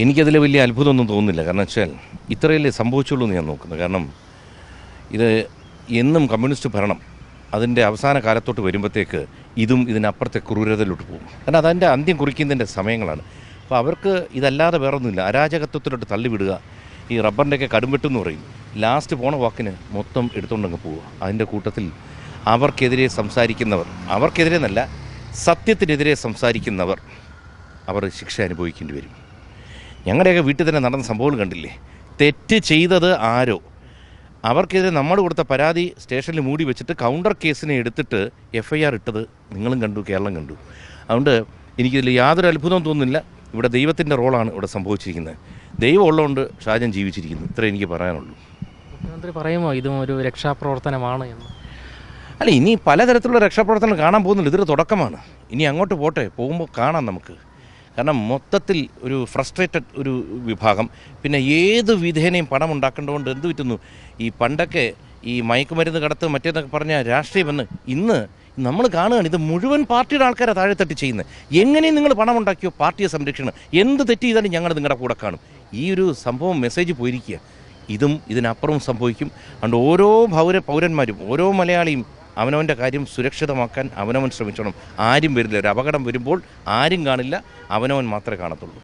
എനിക്കതിൽ വലിയ അത്ഭുതമൊന്നും തോന്നുന്നില്ല. കാരണം വെച്ചാൽ ഇത്രയല്ലേ സംഭവിച്ചുള്ളൂ എന്ന് ഞാൻ നോക്കുന്നത് കാരണം ഇത് എന്നും കമ്മ്യൂണിസ്റ്റ് ഭരണം അതിന്റെ അവസാന കാലത്തോട്ട് വരുമ്പോഴത്തേക്ക് ഇതും ഇതിനപ്പുറത്തെ ക്രൂരതയിലോട്ട് പോകും. കാരണം അതിന്റെ അന്ത്യം കുറിക്കുന്നതിന്റെ സമയങ്ങളാണ്. അപ്പോൾ അവർക്ക് ഇതല്ലാതെ വേറൊന്നുമില്ല. അരാജകത്വത്തിലോട്ട് തള്ളിവിടുക ഈ റബ്ബറിന്റെയൊക്കെ കടുംവെട്ടെന്ന് പറയും. ലാസ്റ്റ് പോണ വാക്കിന് മൊത്തം എടുത്തുകൊണ്ടങ്ങ് പോവുക. അതിന്റെ കൂട്ടത്തിൽ അവർക്കെതിരെ സംസാരിക്കുന്നവർ അവർക്കെതിരെ എന്നല്ല സത്യത്തിനെതിരെ സംസാരിക്കുന്നവർ അവർ ശിക്ഷ അനുഭവിക്കേണ്ടി വരും. ഞങ്ങളുടെയൊക്കെ വീട്ടിൽ തന്നെ നടന്ന സംഭവങ്ങൾ കണ്ടില്ലേ? തെറ്റ് ചെയ്തത് ആരോ? അവർക്കെതിരെ നമ്മൾ കൊടുത്ത പരാതി സ്റ്റേഷനിൽ മൂടി വെച്ചിട്ട് കൗണ്ടർ കേസിനെ എടുത്തിട്ട് എഫ് ഐ ആർ ഇട്ടത് നിങ്ങളും കണ്ടു കേരളം കണ്ടു. അതുകൊണ്ട് എനിക്കിതിൽ യാതൊരു അത്ഭുതവും തോന്നുന്നില്ല. ഇവിടെ ദൈവത്തിന്റെ റോളാണ് ഇവിടെ സംഭവിച്ചിരിക്കുന്നത്. ദൈവം ഉള്ളതുകൊണ്ട് ഷാജൻ ജീവിച്ചിരിക്കുന്നു. ഇത്രേ എനിക്ക് പറയാനുള്ളൂ. മുഖ്യമന്ത്രി പറയുമോ ഇതും ഒരു രക്ഷാപ്രവർത്തനമാണ് എന്ന്? അല്ല ഇനി പലതരത്തിലുള്ള രക്ഷാപ്രവർത്തനം കാണാൻ പോകുന്നില്ല ഇതൊരു തുടക്കമാണ്. ഇനി അങ്ങോട്ട് പോട്ടെ. പോകുമ്പോൾ കാണാം നമുക്ക്. കാരണം മൊത്തത്തിൽ ഒരു ഫ്രസ്ട്രേറ്റഡ് ഒരു വിഭാഗം. പിന്നെ ഏത് വിധേനയും പണം ഉണ്ടാക്കേണ്ടതുകൊണ്ട് എന്ത് പറ്റുന്നു? ഈ പണ്ടൊക്കെ ഈ മയക്കുമരുന്ന് കടത്ത് മറ്റേതൊക്കെ പറഞ്ഞ രാഷ്ട്രീയമെന്ന് ഇന്ന് നമ്മൾ കാണുകയാണ് ഇത് മുഴുവൻ പാർട്ടിയുടെ ആൾക്കാരെ താഴെ തട്ടി ചെയ്യുന്നത് എങ്ങനെയും നിങ്ങൾ പണം ഉണ്ടാക്കിയോ? പാർട്ടിയെ സംരക്ഷണം എന്ത് തെറ്റ് ചെയ്താലും ഞങ്ങൾ നിങ്ങളുടെ കൂടെ കാണും. ഈ ഒരു സംഭവം മെസ്സേജ് പോയിരിക്കുക. ഇതും ഇതിനപ്പുറവും സംഭവിക്കും. അതുകൊണ്ട് ഓരോ പൗര പൗരന്മാരും ഓരോ മലയാളിയും അവനവന്റെ കാര്യം സുരക്ഷിതമാക്കാൻ അവനവൻ ശ്രമിച്ചോണം. ആരും വരില്ല. ഒരു അപകടം വരുമ്പോൾ ആരും കാണില്ല. അവനവൻ മാത്രമേ കാണത്തുള്ളൂ.